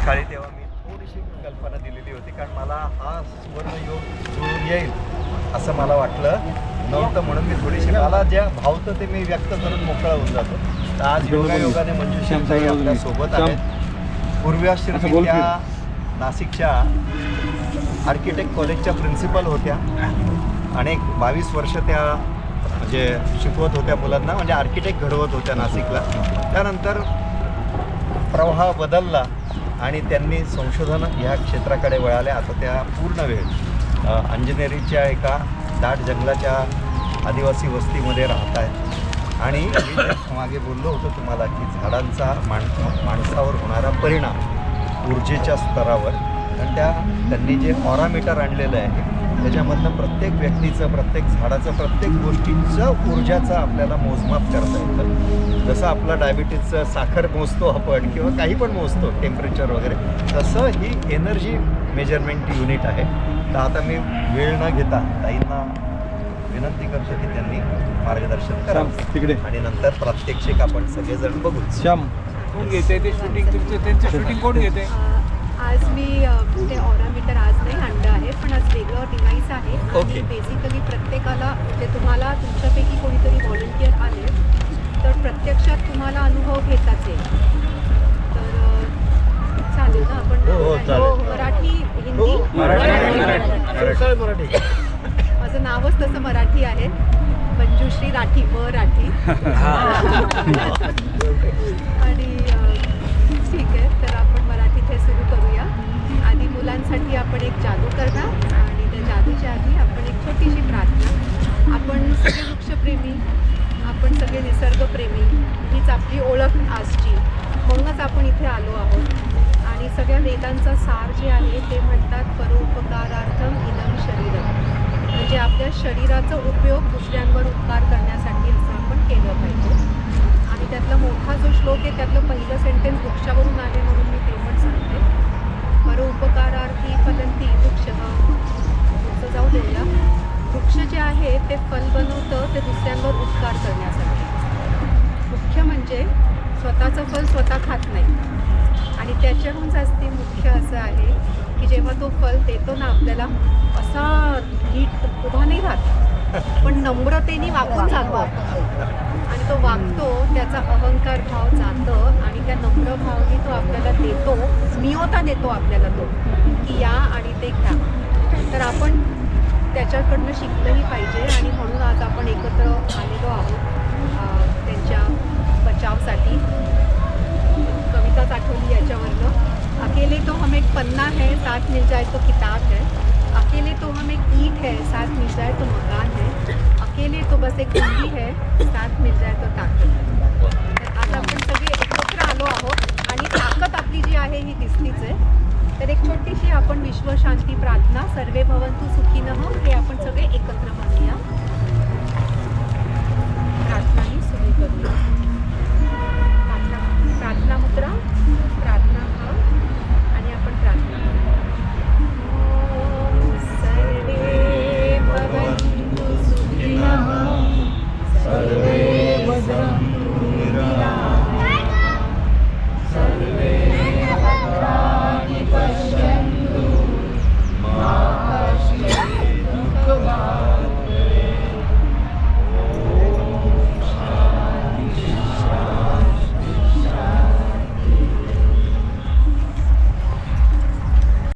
सकाळी तेव्हा मी थोडीशी कल्पना दिलेली होती कारण मला हा सुवर्ण योग जुळून येईल असं मला वाटलं. नव्हतं म्हणून मी थोडीशी मला ज्या भावतं ते मी व्यक्त करून मोकळा होऊन जातो. तर आज योगायोगाने मंजुषाताई आपल्यासोबत आहेत. पूर्वाश्रमी त्या नाशिकच्या आर्किटेक्ट कॉलेजच्या प्रिन्सिपल होत्या. अनेक बावीस वर्ष त्या म्हणजे शिकवत होत्या मुलांना म्हणजे आर्किटेक्ट घडवत होत्या नाशिकला. त्यानंतर प्रवाह बदलला. आणि त्यांनी संशोधन ह्या क्षेत्राकडे वळाल्या आता त्या पूर्ण वेळ अंजनेरीच्या एका दाट जंगलाच्या आदिवासी वस्तीमध्ये राहत आहेत. आणि मागे बोललो होतो तुम्हाला की झाडांचा माण माणसावर होणारा परिणाम ऊर्जेच्या स्तरावर. आणि त्या त्यांनी जे ऑरामीटर आणलेलं आहे त्याच्यामधनं प्रत्येक व्यक्तीचं प्रत्येक झाडाचं प्रत्येक गोष्टीचं ऊर्जाचं आपल्याला मोजमाप करता येतं. जसं आपलं डायबिटीजचं साखर मोजतो आपण किंवा काही पण मोजतो टेम्परेचर वगैरे तसं ही एनर्जी मेजरमेंट युनिट आहे. तर आता मी वेळ न घेता ताईंना विनंती करतो की त्यांनी मार्गदर्शन करावं तिकडे. आणि नंतर प्रात्यक्षिक आपण सगळेजण बघू. श्याम. कोण घेते ते शूटिंग तुमचं त्यांचं शूटिंग कोण घेते? आज मी ते ऑरामीटर आज नाही आणलं आहे पण आज वेगळं डिव्हाइस आहे. आणि Okay. बेसिकली प्रत्येकाला म्हणजे तुम्हाला तुमच्यापैकी कोणीतरी व्हॉलंटियर आले तर प्रत्यक्षात तुम्हाला अनुभव घेताच येईल. तर अ, चालेल ना? आपण हो, हो, चालेल. मराठी हिंदी? मराठी माझं नावच तसं मराठी आहे. मंजुश्री राठी व राठी. आणि अ, ठीक आहे. तर आपण निसर्गप्रेमी हीच आपली ओळख आजची. म्हणूनच आपण इथे आलो आहोत. आणि सगळ्या वेदांचा सार जे आहे ते म्हणतात परोपकारार्थम इदम शरीर. म्हणजे आपल्या शरीराचा उपयोग दुसऱ्यांवर उपकार करण्यासाठी स्वतःचं फल स्वतः खात नाही. आणि त्याच्याहून जास्ती मुख्य असं आहे की जेव्हा तो फल देतो ना आपल्याला असा नीट उभा नाही राहत. पण नम्रतेने वागून जातो. आणि तो वागतो त्याचा अहंकार भाव जातं आणि त्या नम्र भावने तो आपल्याला देतो नियोता देतो आपल्याला तो की या आणि ते घ्या तर आपण त्याच्याकडनं शिकलंही पाहिजे आणि म्हणून आज आपण एकत्र आलेलो आहोत. साथ मिल जाए तो किताब है। अकेले तो हम एक ईट है साथ मिल जाए तो मकान है। अकेले तो बस एक कुंडी है साथ मिल जाए तो ताकत है। तर आज आपण सगळे एकत्र आलो आहोत आणि ताकद आपली जी आहे ही दिसतीच आहे. तर एक छोटीशी आपण विश्वशांती प्रार्थना सर्वे भवंतु सुखीनः हे आपण सगळे एकत्र म्हणूया